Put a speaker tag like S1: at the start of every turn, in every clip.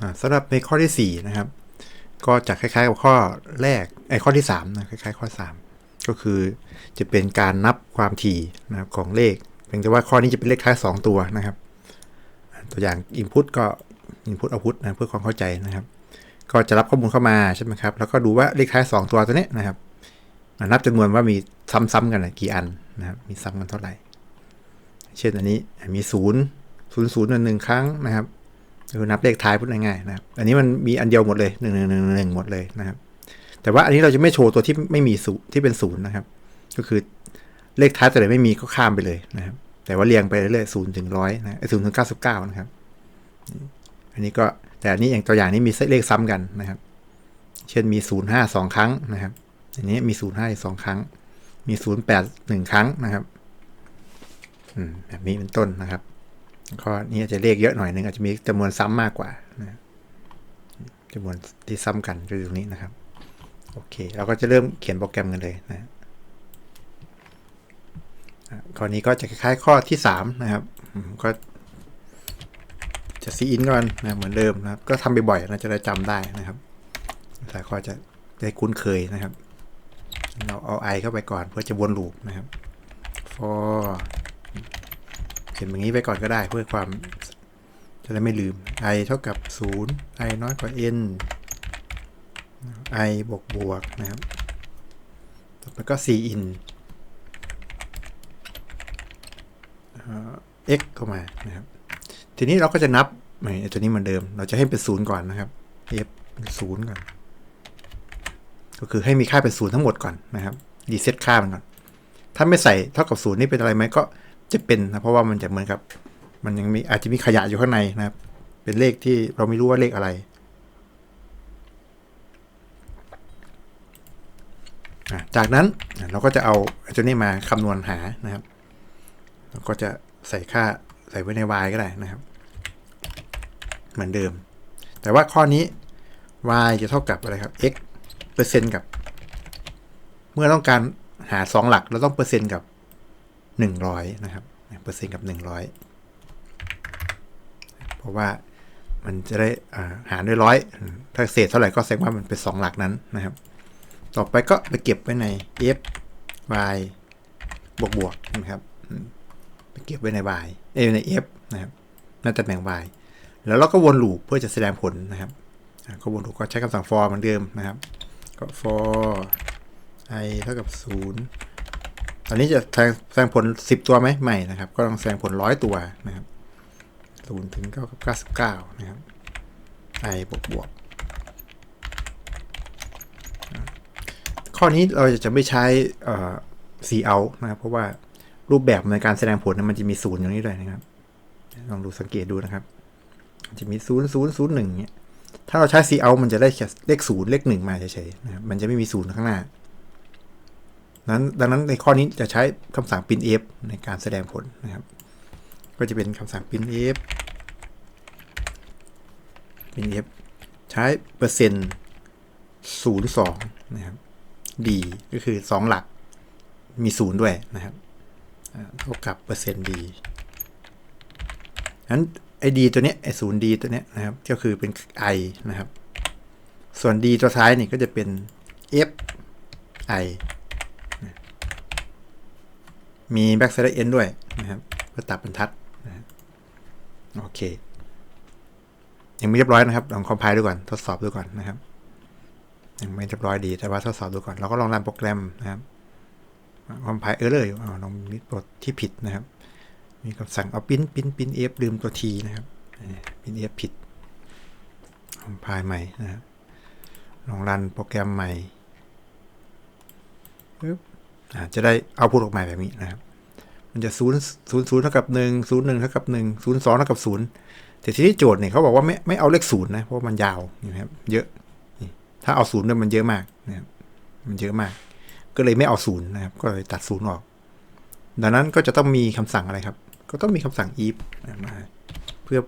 S1: อ่าสำหรับในข้อที่ 4 นะครับ ก็จะคล้ายๆกับข้อแรกไอ้ข้อที่3นะคล้ายๆ ข้อ 3 ก็คือจะเป็นการนับความถี่นะครับของเลขเพียงแต่ว่าข้อนี้จะเป็นเลขท้าย 2 ตัวนะครับ ตัวอย่าง input ก็ input output นะเพื่อความเข้าใจนะครับ ก็จะรับข้อมูลเข้ามาใช่ไหมครับแล้วก็ดูว่าเลขท้าย 2 ตัวตัวนี้นะครับนับจำนวนว่ามีซ้ำๆกันนะกี่อันนะครับมีซ้ำกันเท่าไหร่ เช่นอันนี้มี0 0 0 1 1ครั้งนะครับ คือนับเลขท้ายพูดง่ายๆนะครับ อันนี้มันมีอันเดียวหมดเลย1 1 1 1หนึ่งหนึ่งหมดเลยนะครับ แต่ว่าอันนี้เราจะไม่โชว์ตัวที่ไม่มีศูนย์ที่เป็นศูนย์นะครับ ก็คือเลขท้ายตัวไหนไม่มีก็ข้ามไปเลยนะครับ แต่ว่าเรียงไปเรื่อยๆศูนย์ถึงร้อยนะศูนย์ถึงเก้าสิบเก้านะครับ อันนี้ก็แต่อันนี้อย่างตัวอย่างนี้มีเลขซ้ำกันนะครับ เช่นมีศูนย์ห้าสองครั้งนะครับ อันนี้มีศูนย์ห้าสองครั้ง มีศูนย์แปดหนึ่งครั้งนะครับอืมแบบนี้เป็นต้นนะครับ ข้อนี้อาจจะเลขเยอะหน่อยนึงอาจจะมีจำนวนซ้ำมากกว่านะจำนวนที่ซ้ำกันคือตรงนี้นะครับ โอเค เราก็จะเริ่มเขียนโปรแกรมกันเลยนะข้อนี้ก็จะคล้ายๆข้อที่ 3 นะครับ ก็จะซีอินก่อนนะเหมือนเดิมนะครับ ก็ทำบ่อยๆนะจะได้จำได้นะครับแต่ก็จะได้คุ้นเคยนะครับ เราเอา i เข้าไปก่อนเพื่อจะวนลูปนะครับ for ขียนอย่างนี้ไปก่อนก็ได้เพื่อความจะได้ไม่ลืม i เท่ากับ 0 i น้อยกว่า n i บวกบวกนะครับแล้วก็ c in x เข้ามานะครับ ทีนี้เราก็จะนับไอ้ตัวนี้เหมือนเดิม เราจะให้เป็นศูนย์ก่อนนะครับ f ศูนย์ก่อน ก็คือให้มีค่าเป็นศูนย์ทั้งหมดก่อนนะครับ รีเซ็ตค่ามันก่อน ถ้าไม่ใส่เท่ากับศูนย์นี่เป็นอะไรไหมก็ จะเป็นนะเพราะว่ามันจะเหมือนกับ มันยังมีอาจจะมีขยะอยู่ข้างในนะครับ เป็นเลขที่เราไม่รู้ว่าเลขอะไร จากนั้นเราก็จะเอาตัวนี้มาคำนวณหานะครับเราก็จะใส่ค่าใส่ไว้ใน y ก็ได้นะครับ เหมือนเดิม แต่ว่าข้อนี้ y จะเท่ากับอะไรครับ x เปอร์เซ็นต์กับ เมื่อต้องการหา 2 หลัก เราต้องเปอร์เซ็นต์กับ 100 นะครับเปอร์เซ็นต์กับ 100 เพราะว่ามันจะได้หารด้วยร้อยถ้าเศษเท่าไหร่ก็แสดงว่ามันเป็น 2 หลักนั้นนะครับ ต่อไปก็ไปเก็บไว้ใน f y บวกบวกนะครับไปเก็บไว้ใน y เอใน f นะครับนั่นตำแหน่ง y แล้วเราก็วนลูปเพื่อจะแสดงผลนะครับก็วนลูปก็ใช้คำสั่ง for เหมือนเดิมนะครับ ก็ for i เท่ากับ0 อันนี้จะแสดงผล 10 ตัวไหมไม่นะครับ ก็ต้องแสดงผล 100 ตัวนะครับ0ถึง9กับ99นะครับ i บวกบวก ข้อนี้เราจะไม่ใช้ c out นะครับ เพราะว่ารูปแบบในการแสดงผลมันจะมีศูนย์อย่างนี้ด้วยนะครับ ลองดูสังเกตดูนะครับ จะมีศูนย์ศูนย์ศูนย์หนึ่งเนี่ยถ้าเราใช้ c out มันจะได้แค่เลขศูนย์เลขหนึ่งมาเฉยๆนะครับมันจะไม่มีศูนย์ข้างหน้า นั้นดังนั้นในข้อนี้จะใช้คำสั่ง printf ในการแสดงผลนะครับ ก็จะเป็นคำสั่ง printf printf ใช้เปอร์เซ็นต์ศูนย์สองนะครับ d ก็คือ 2 หลักมีศูนย์ด้วยนะครับเท่ากับเปอร์เซ็นต์ d นั้นไอ้ d ตัวเนี้ยไอ้ศูนย์ d ตัวเนี้ยนะครับ ก็คือเป็น i นะครับ ส่วน d ตัวท้ายนี่ก็จะเป็น f i มี backslash n ด้วยนะครับเพื่อตัดบรรทัดนะโอเค ยังไม่เรียบร้อยนะครับลองคอมไพล์ดูก่อนทดสอบดูก่อนนะครับ ยังไม่เรียบร้อยดีแต่ว่าทดสอบดูก่อนเราก็ลองรันโปรแกรมนะครับคอมไพล์เออเลยลองมีตัวที่ผิดนะครับ มีคำสั่งเอาปิ้นปิ้นปิ้นเอฟลืมตัวทีนะครับปิ้นเอฟผิดคอมไพล์ใหม่นะครับลองรันโปรแกรมใหม่ปึ๊บ จะได้เอาพูดออกมาแบบนี้นะครับ มันจะศูนย์ศูนย์เท่ากับหนึ่งศูนย์หนึ่งเท่ากับหนึ่งศูนย์สองเท่ากับศูนย์แต่ที่โจทย์เนี่ยเขาบอกว่าไม่ไม่เอาเลขศูนย์นะ เพราะมันยาวนะครับเยอะ ถ้าเอาศูนย์เนี่ยมันเยอะมากนะครับมันเยอะมาก ก็เลยไม่เอาศูนย์นะครับ ก็เลยตัดศูนย์ออก ดังนั้นก็จะต้องมีคำสั่งอะไรครับ ก็ต้องมีคำสั่ง if มาเพื่อ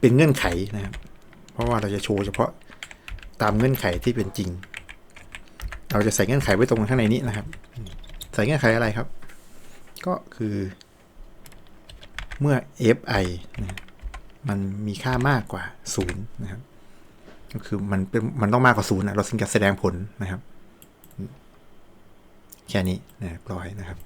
S1: เป็นเงื่อนไขนะครับ เพราะว่าเราจะโชว์เฉพาะตามเงื่อนไขที่เป็นจริง เราจะใส่เงื่อนไขไว้ตรงข้างในนี้นะครับ ส่เงื่อนไขอะไรครับ ก็คือ เมื่อ fi นะมันมีค่ามากกว่าศูนย์นะครับ ก็คือมันเป็นมันต้องมากกว่าศูนย์นะเราถึงจะแสดงผลนะครับ แค่นี้นะปล่อยนะครับ